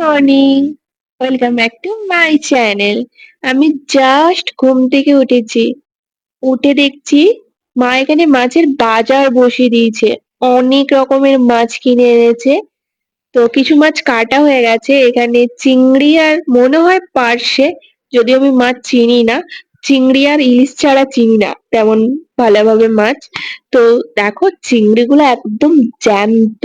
Morning welcome back to my channel আমি just ঘুম থেকে উঠেছি। উঠে দেখছি মা এখানে মাছের বাজার বসিয়ে দিয়েছে। অনেক রকমের মাছ কিনে এনেছে। তো কিছু মাছ কাটা হয়ে গেছে। এখানে চিংড়ি আর মনে হয় পার্শে, যদিও আমি মাছ চিনি না, চিংড়ি আর ইলিশ ছাড়া চিনি না, তেমন ভালোভাবে মাছ। তো দেখো, চিংড়িগুলো একদম জ্যান্ত।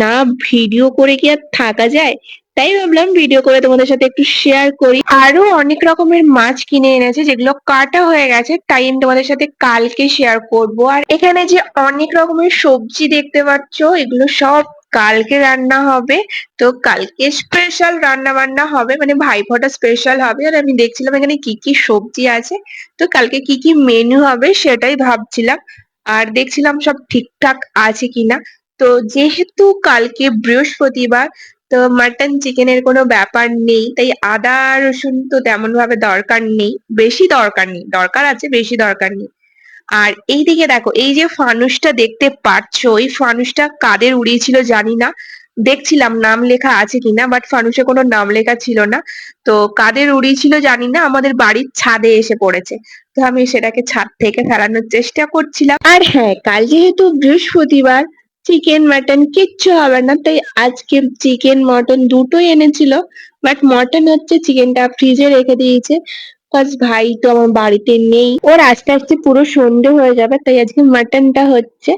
না ভিডিও করে কি আর থাকা যায়? তাই ভাবলাম ভিডিও করে তোমাদের সাথে একটু শেয়ার করি। আরও অনেক রকমের মাছ কিনে এনেছে, যেগুলো কাটা হয়ে গেছে, তাই আমি তোমাদের সাথে কালকে শেয়ার করব। আর এখানে যে অনেক রকমের সবজি দেখতে পাচ্ছ, এগুলো সব কালকে রান্না হবে। তো কালকে স্পেশাল রান্না বান্না হবে মানে ভাইফোঁটা স্পেশাল হবে। আর আমি দেখছিলাম এখানে কি কি সবজি আছে। তো কালকে কি কি মেনু হবে সেটাই ভাবছিলাম। আর দেখছিলাম সব ঠিকঠাক আছে কিনা। তো যেহেতু কালকে বৃহস্পতিবার, তো মাটন চিকেনের কোনো ব্যাপার নেই, তাই আদা, রসুন তো তেমন ভাবে দরকার নেই, বেশি দরকার নেই, দরকার আছে, বেশি দরকার নেই। আর এইদিকে দেখো, এই যে ফানুসটা দেখতে পাচ্ছ এই ফানুসটা কাদের উড়িয়েছিল জানি না, দেখছিলাম নাম লেখা আছে কিনা বাট ফানুসে কোনো নাম লেখা ছিল না। তো কাদের উড়িয়েছিল জানি না, আমাদের বাড়ির ছাদে এসে পড়েছে। তো আমি সেটাকে ছাদ থেকে ফেলানোর চেষ্টা করছিলাম। আর হ্যাঁ কাল যেহেতু বৃহস্পতিবার চিকেন মাটন কিচ্ছু হবে না। তাই আজকে চিকেন মটন দুটোই এনেছিল। বাট মটন হচ্ছে চিকেনটা ফ্রিজে রেখে দিয়েছে। ভাই তো আমার বাড়িতে নেই। ওর আস্তে আস্তে পুরো সন্ধে হয়ে যাবে, তাই আজকে মাটনটা হচ্ছে।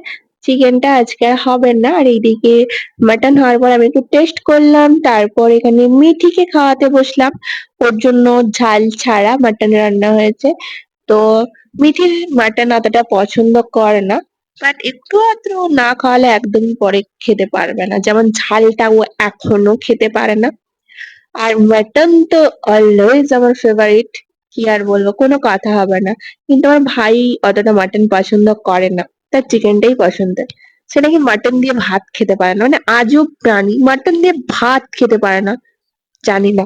চিকেনটা আজকে আর হবে না। আর এইদিকে মাটন হওয়ার পর আমি একটু টেস্ট করলাম। তারপর এখানে মিঠিকে খাওয়াতে বসলাম। ওর জন্য ঝাল ছাড়া মাটন রান্না হয়েছে। তো মিঠির মাটন অতটা পছন্দ করে না। বাট একটু আধটু না খাওয়ালে একদমই পরে খেতে পারবে না। যেমন ঝালটা ও এখনও খেতে পারে না। আর মাটন তো অলওয়েজ আমার ফেভারিট কি আর বলব, কোনো কথা হবে না। কিন্তু আমার ভাই অতটা মাটন পছন্দ করে না। তার চিকেনটাই পছন্দের সে নাকি মাটন দিয়ে ভাত খেতে পারে না। মানে আজব প্রাণী। মাটন দিয়ে ভাত খেতে পারে না। জানি না।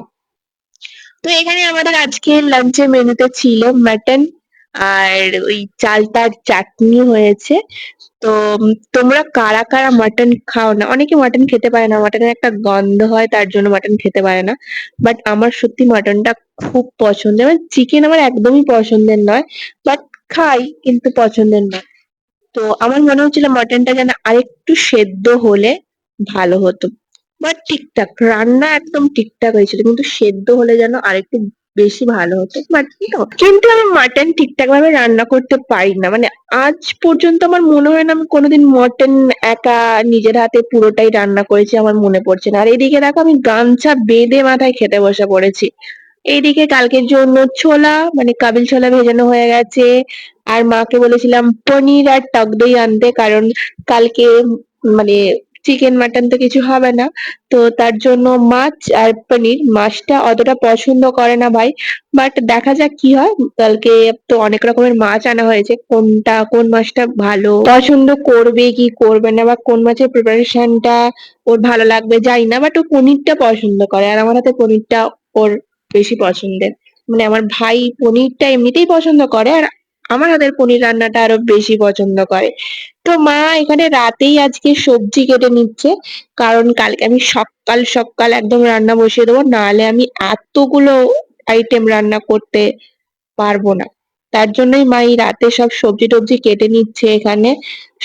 তো এখানে আমাদের আজকে লাঞ্চের মেনুতে ছিল মাটন আর ওই চালতার চাটনি হয়েছে। তো তোমরা কারা কারা মাটন খাও না? অনেকে মাটন খেতে পারে না। মাটনের একটা গন্ধ হয়, তার জন্য মাটন খেতে পারে না। বাট আমার সত্যি মাটনটা খুব পছন্দের। মানে চিকেন আমার একদমই পছন্দের নয় বাট খাই, কিন্তু পছন্দের নয়। তো আমার মনে হচ্ছিল মাটনটা যেন আরেকটু সেদ্ধ হলে ভালো হতো। বাট ঠিকঠাক রান্না একদম ঠিকঠাক হয়েছিল কিন্তু সেদ্ধ হলে যেন আরেকটু বেশি ভালো হতো। বাট কিন্তু আমি মাটন ঠিকঠাক ভাবে রান্না করতে পারি না। মানে আজ পর্যন্ত আমার মনে হয় না আমি কোনোদিন মটন একা নিজের হাতে পুরোটাই রান্না করেছি, আমার মনে পড়ছে না। আর এদিকে দেখো আমি গামছা বেঁধে মাথায় খেতে বসে পড়েছি। এইদিকে কালকের জন্য ছোলা মানে কাবিল ছোলা ভেজানো হয়ে গেছে। আর মাকে বলেছিলাম, পনির আর টক দই আনতে। কারণ কালকে মানে চিকেন মাটন তো কিছু হবে না। তো তার জন্য মাছ আর পনির মাছটা অতটা পছন্দ করে না ভাই। বাট দেখা যাক কি হয়। কালকে তো অনেক রকমের মাছ আনা হয়েছে। কোনটা, কোন মাছটা ভালো, পছন্দ করবে, কি করবে না, বা কোন মাছের প্রিপারেশনটা ওর ভালো লাগবে জানি না। বাট ও পনিরটা পছন্দ করে। আর আমার হাতে পনিরটা ওর বেশি পছন্দের। মানে আমার ভাই পনিরটা এমনিতেই পছন্দ করে। আর আমার হাতের পনির রান্নাটা আরও বেশি পছন্দ করে। তো মা এখানে রাতেই আজকে সবজি কেটে নিচ্ছে, কারণ কালকে আমি সকাল সকাল একদম রান্না বসিয়ে দেবো, নাহলে আমি এতগুলো আইটেম রান্না করতে পারব না। তার জন্যই মা এই রাতে সব সবজি টবজি কেটে নিচ্ছে এখানে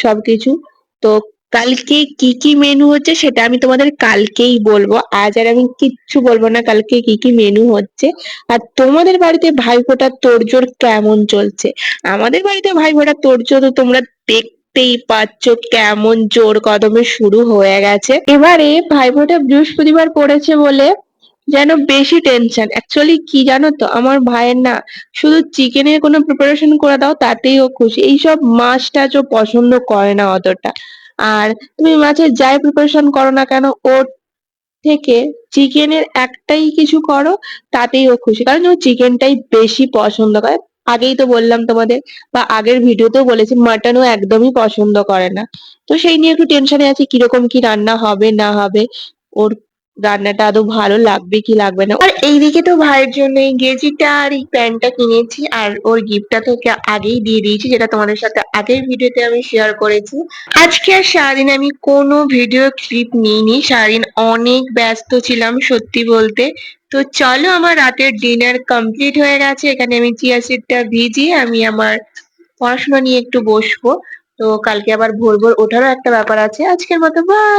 সবকিছু। তো কালকে কি কি মেনু হচ্ছে সেটা আমি তোমাদের কালকেই বলব। আজ আর আমি কিচ্ছু বলব না, কালকে কি কি মেনু হচ্ছে। আর তোমাদের বাড়িতে ভাইফোঁটার তোড়জোড় কেমন চলছে? আমাদের বাড়িতে ভাইফোঁটার তোড়জোড় তো তোমরা দেখতেই পাচ্ছ কেমন জোর কদমে শুরু হয়ে গেছে। এবারে ভাইফোঁটা বৃহস্পতিবার পড়েছে বলে যেন বেশি টেনশন অ্যাকচুয়ালি কি জানো তো, আমার ভাইয়ের না শুধু চিকেনের কোনো প্রিপারেশন করে দাও, তাতেই ও খুশি। এইসব মাছ টাছ ও পছন্দ করে না অতটা। আর তুমি মাছের যাই প্রিপারেশন করো না কেন, ওর থেকে চিকেনের একটাই কিছু করো, তাতেই ও খুশি। কারণ ও চিকেনটাই বেশি পছন্দ করে। আগেই তো বললাম তোমাদের, বা আগের ভিডিওতেও বলেছি মাটন ও একদমই পছন্দ করে না। তো সেই নিয়ে একটু টেনশনে আছি, কীরকম কি রান্না হবে, না হবে। ওর রান্নাটা আদৌ ভালো লাগবে কি লাগবে না? আর এইদিকে তো ভাইয়ের জন্য এই গেঞ্জিটা আর এই প্যান্টটা কিনেছি, আর ওর গিফটটা তোকে আগেই দিয়ে দিয়েছি, যেটা তোমাদের সাথে আগের ভিডিওতে আমি শেয়ার করেছি। আজকে আর সারাদিন আমি কোনো ভিডিও ক্লিপ নিইনি, সারাদিন অনেক ব্যস্ত ছিলাম সত্যি বলতে। তো চলো আমার রাতের ডিনার কমপ্লিট হয়ে গেছে, এখানে আমি চিয়া সিডটা ভিজিয়ে আমি আমার পড়াশোনা নিয়ে একটু বসবো। তো কালকে আবার ভোর ভোর ওঠারও একটা ব্যাপার আছে। আজকের মতো বাই